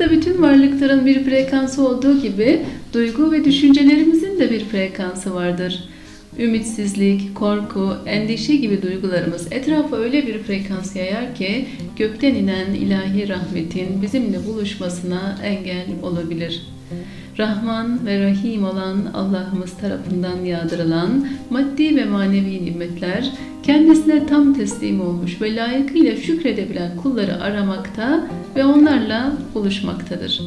Hayatta bütün varlıkların bir frekansı olduğu gibi duygu ve düşüncelerimizin de bir frekansı vardır. Ümitsizlik, korku, endişe gibi duygularımız etrafa öyle bir frekans yayar ki gökten inen ilahi rahmetin bizimle buluşmasına engel olabilir. Rahman ve Rahim olan Allah'ımız tarafından yağdırılan maddi ve manevi nimetler kendisine tam teslim olmuş ve layıkıyla şükredebilen kulları aramakta ve onlarla buluşmaktadır.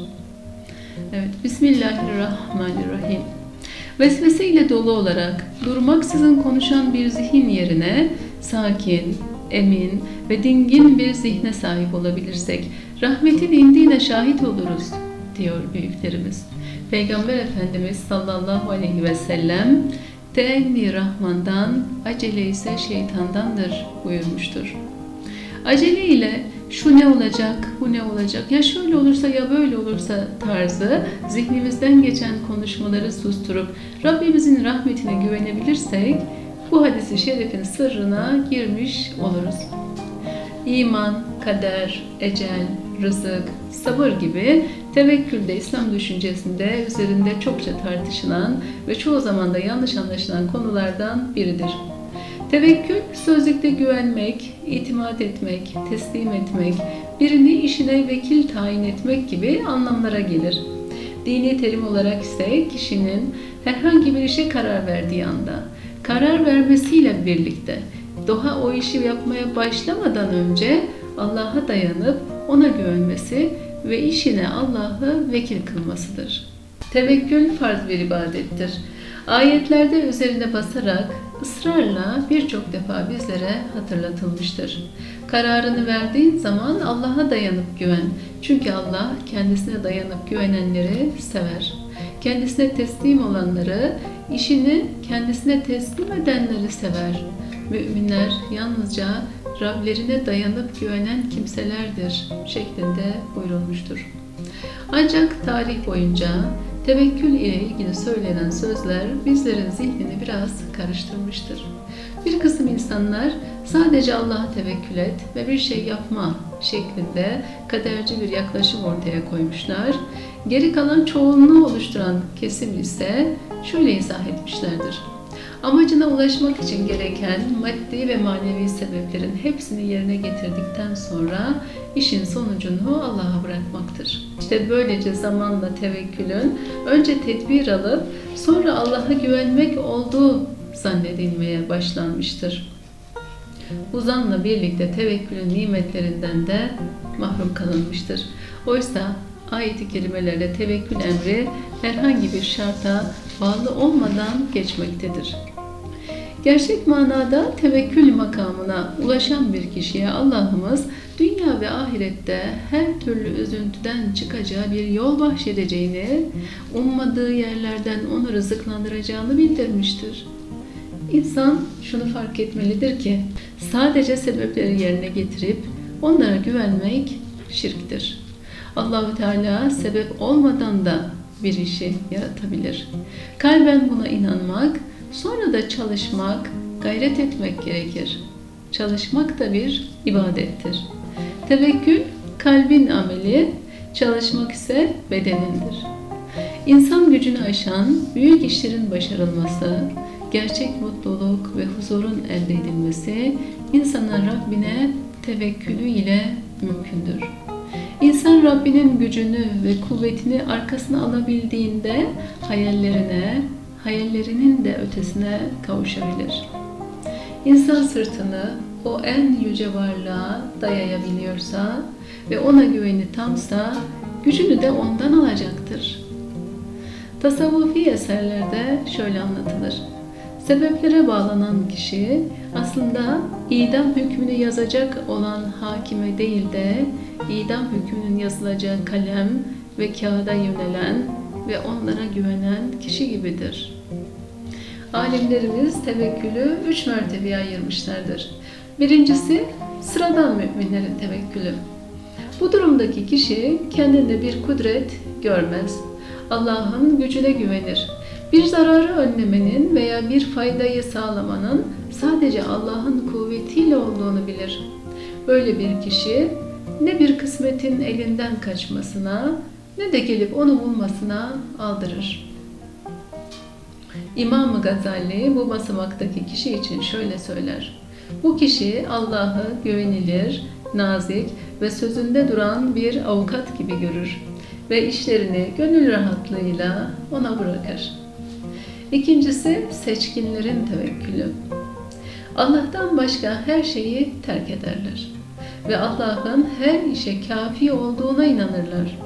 Evet, Bismillahirrahmanirrahim. Vesvese ile dolu olarak durmaksızın konuşan bir zihin yerine sakin, emin ve dingin bir zihne sahip olabilirsek rahmetin indiğine şahit oluruz diyor büyüklerimiz. Peygamber Efendimiz sallallahu aleyhi ve sellem Teenni Rahman'dan, acele ise şeytandandır buyurmuştur. Acele ile şu ne olacak, bu ne olacak, ya şöyle olursa ya böyle olursa tarzı zihnimizden geçen konuşmaları susturup Rabbimizin rahmetine güvenebilirsek bu hadisi şerifin sırrına girmiş oluruz. İman, kader, ecel, rızık, sabır gibi tevekkülde İslam düşüncesinde üzerinde çokça tartışılan ve çoğu zaman da yanlış anlaşılan konulardan biridir. Tevekkül sözlükte güvenmek, itimat etmek, teslim etmek, birini işine vekil tayin etmek gibi anlamlara gelir. Dini terim olarak ise kişinin herhangi bir işe karar verdiği anda, karar vermesiyle birlikte daha o işi yapmaya başlamadan önce Allah'a dayanıp ona güvenmesi ve işine Allah'ı vekil kılmasıdır. Tevekkül farz bir ibadettir. Ayetlerde üzerine basarak ısrarla birçok defa bizlere hatırlatılmıştır. Kararını verdiğin zaman Allah'a dayanıp güven. Çünkü Allah kendisine dayanıp güvenenleri sever. Kendisine teslim olanları, işini kendisine teslim edenleri sever. Müminler yalnızca Rablerine dayanıp güvenen kimselerdir şeklinde buyurulmuştur. Ancak tarih boyunca tevekkül ile ilgili söylenen sözler bizlerin zihnini biraz karıştırmıştır. Bir kısım insanlar sadece Allah'a tevekkül et ve bir şey yapma şeklinde kaderci bir yaklaşım ortaya koymuşlar. Geri kalan çoğunluğu oluşturan kesim ise şöyle izah etmişlerdir. Amacına ulaşmak için gereken maddi ve manevi sebeplerin hepsini yerine getirdikten sonra işin sonucunu Allah'a bırakmaktır. İşte böylece zamanla tevekkülün önce tedbir alıp sonra Allah'a güvenmek olduğu zannedilmeye başlanmıştır. Bu zanla birlikte tevekkülün nimetlerinden de mahrum kalınmıştır. Oysa ayet-i kerimelerle tevekkül emri herhangi bir şarta bağlı olmadan geçmektedir. Gerçek manada tevekkül makamına ulaşan bir kişiye Allah'ımız dünya ve ahirette her türlü üzüntüden çıkacağı bir yol bahşedeceğini, ummadığı yerlerden onu rızıklandıracağını bildirmiştir. İnsan şunu fark etmelidir ki sadece sebepleri yerine getirip onlara güvenmek şirktir. Allahü Teala sebep olmadan da bir işi yaratabilir. Kalben buna inanmak, sonra da çalışmak, gayret etmek gerekir. Çalışmak da bir ibadettir. Tevekkül kalbin ameli, çalışmak ise bedenindir. İnsan gücünü aşan büyük işlerin başarılması, gerçek mutluluk ve huzurun elde edilmesi insanın Rabbine tevekkülü ile mümkündür. İnsan Rabbinin gücünü ve kuvvetini arkasına alabildiğinde hayallerine, hayallerinin de ötesine kavuşabilir. İnsan sırtını o en yüce varlığa dayayabiliyorsa ve ona güveni tamsa gücünü de ondan alacaktır. Tasavvufi eserlerde şöyle anlatılır. Sebeplere bağlanan kişi aslında idam hükmünü yazacak olan hakime değil de idam hükmünün yazılacağı kalem ve kağıda yönelen ve onlara güvenen kişi gibidir. Alimlerimiz tevekkülü üç mertebeye ayırmışlardır. Birincisi sıradan müminlerin tevekkülü. Bu durumdaki kişi kendinde bir kudret görmez. Allah'ın gücüne güvenir. Bir zararı önlemenin veya bir faydayı sağlamanın sadece Allah'ın kuvvetiyle olduğunu bilir. Böyle bir kişi ne bir kısmetin elinden kaçmasına ne de gelip onu bulmasına aldırır. İmam-ı Gazali bu basamaktaki kişi için şöyle söyler. Bu kişi Allah'ı güvenilir, nazik ve sözünde duran bir avukat gibi görür ve işlerini gönül rahatlığıyla ona bırakır. İkincisi seçkinlerin tevekkülü. Allah'tan başka her şeyi terk ederler ve Allah'ın her işe kafi olduğuna inanırlar.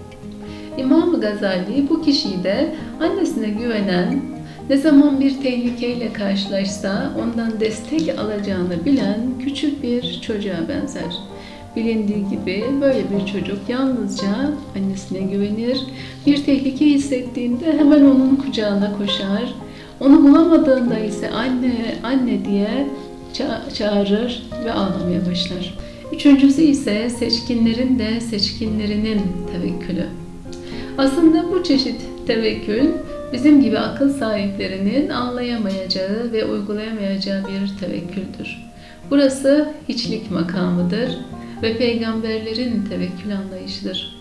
İmam Gazali bu kişiyi de annesine güvenen, ne zaman bir tehlikeyle karşılaşsa ondan destek alacağını bilen küçük bir çocuğa benzer. Bilindiği gibi böyle bir çocuk yalnızca annesine güvenir, bir tehlike hissettiğinde hemen onun kucağına koşar, onu bulamadığında ise anne, anne diye ça- çağırır ve ağlamaya başlar. Üçüncüsü ise seçkinlerin de seçkinlerinin tevekkülü. Aslında bu çeşit tevekkül bizim gibi akıl sahiplerinin anlayamayacağı ve uygulayamayacağı bir tevekküldür. Burası hiçlik makamıdır ve peygamberlerin tevekkül anlayışıdır.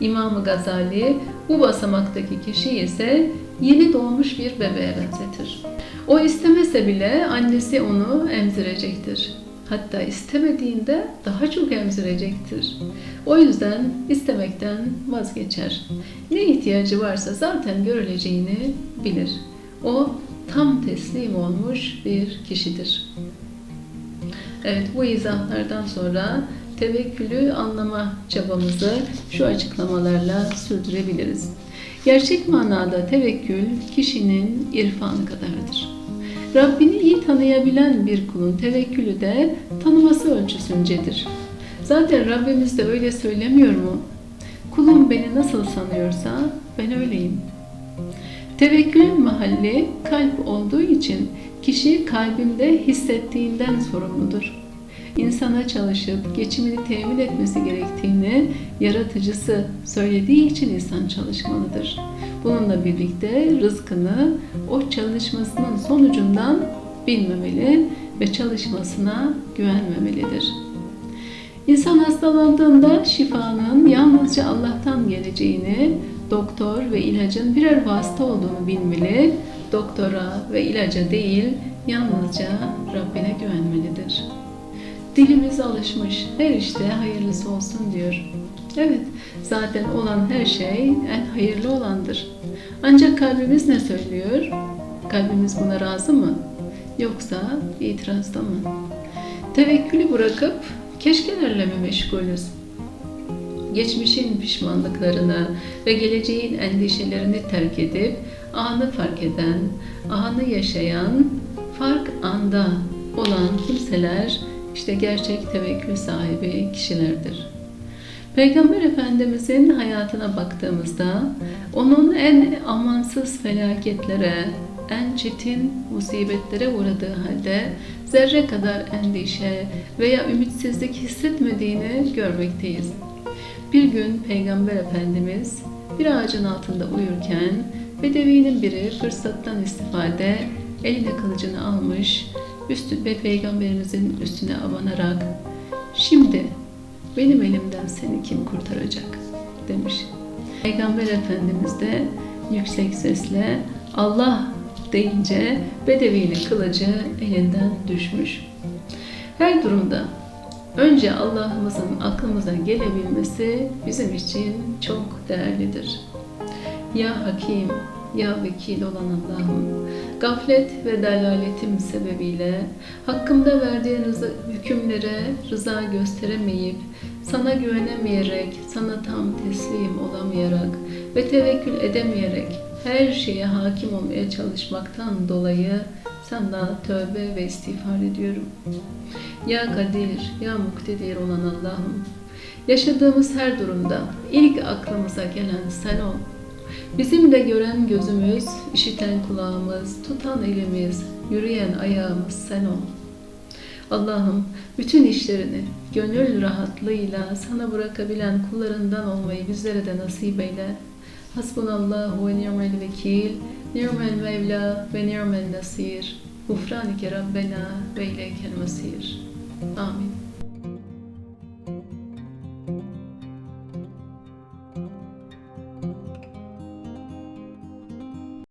İmam-ı Gazali bu basamaktaki kişi ise yeni doğmuş bir bebeğe benzetir. O istemese bile annesi onu emzirecektir. Hatta istemediğinde daha çok emzirecektir. O yüzden istemekten vazgeçer. Ne ihtiyacı varsa zaten görüleceğini bilir. O tam teslim olmuş bir kişidir. Evet bu izahlardan sonra tevekkülü anlama çabamızı şu açıklamalarla sürdürebiliriz. Gerçek manada tevekkül kişinin irfanı kadardır. Rabbini iyi tanıyabilen bir kulun tevekkülü de tanıması ölçüsüncedir. Zaten Rabbimiz de öyle söylemiyor mu? Kulum beni nasıl sanıyorsa ben öyleyim. Tevekkülün mahalli kalp olduğu için kişi kalbinde hissettiğinden sorumludur. İnsana çalışıp geçimini temin etmesi gerektiğini yaratıcısı söylediği için insan çalışmalıdır. Bununla birlikte rızkını o çalışmasının sonucundan bilmemeli ve çalışmasına güvenmemelidir. İnsan hastalandığında şifanın yalnızca Allah'tan geleceğini, doktor ve ilacın birer vasıta olduğunu bilmeli, doktora ve ilaca değil, yalnızca Rabbine güvenmelidir. Dilimiz alışmış, her işte hayırlısı olsun diyor. Evet, zaten olan her şey en hayırlı olandır. Ancak kalbimiz ne söylüyor? Kalbimiz buna razı mı? Yoksa itirazda mı? Tevekkülü bırakıp keşkelerle mi meşgulüz? Geçmişin pişmanlıklarını ve geleceğin endişelerini terk edip anı fark eden, anı yaşayan, fark anda olan kimseler işte gerçek tevekkül sahibi kişilerdir. Peygamber Efendimizin hayatına baktığımızda onun en amansız felaketlere, en çetin musibetlere uğradığı halde zerre kadar endişe veya ümitsizlik hissetmediğini görmekteyiz. Bir gün Peygamber Efendimiz bir ağacın altında uyurken Bedevinin biri fırsattan istifade eline kılıcını almış üstü ve Peygamberimizin üstüne abanarak şimdi benim elimden seni kim kurtaracak demiş. Peygamber Efendimiz de yüksek sesle Allah deyince Bedevi'nin kılıcı elinden düşmüş. Her durumda önce Allah'ımızın aklımıza gelebilmesi bizim için çok değerlidir. Ya Hakim, ya Vekil olan Allah'ım, gaflet ve delaletim sebebiyle hakkımda verdiğin rıza, hükümlere rıza gösteremeyip, sana güvenemeyerek, sana tam teslim olamayarak ve tevekkül edemeyerek her şeye hakim olmaya çalışmaktan dolayı sana tövbe ve istiğfar ediyorum. Ya Kadir, ya Muktedir olan Allah'ım, yaşadığımız her durumda ilk aklımıza gelen sen ol. Bizim de gören gözümüz, işiten kulağımız, tutan elimiz, yürüyen ayağımız sen ol. Allah'ım bütün işlerini gönül rahatlığıyla sana bırakabilen kullarından olmayı bizlere de nasip eyle. Hasbunallahu ve ni'mel vekil, ni'mel mevla ve ni'mel nasir. Gufranike Rabbena ve ileykel masir. Amin.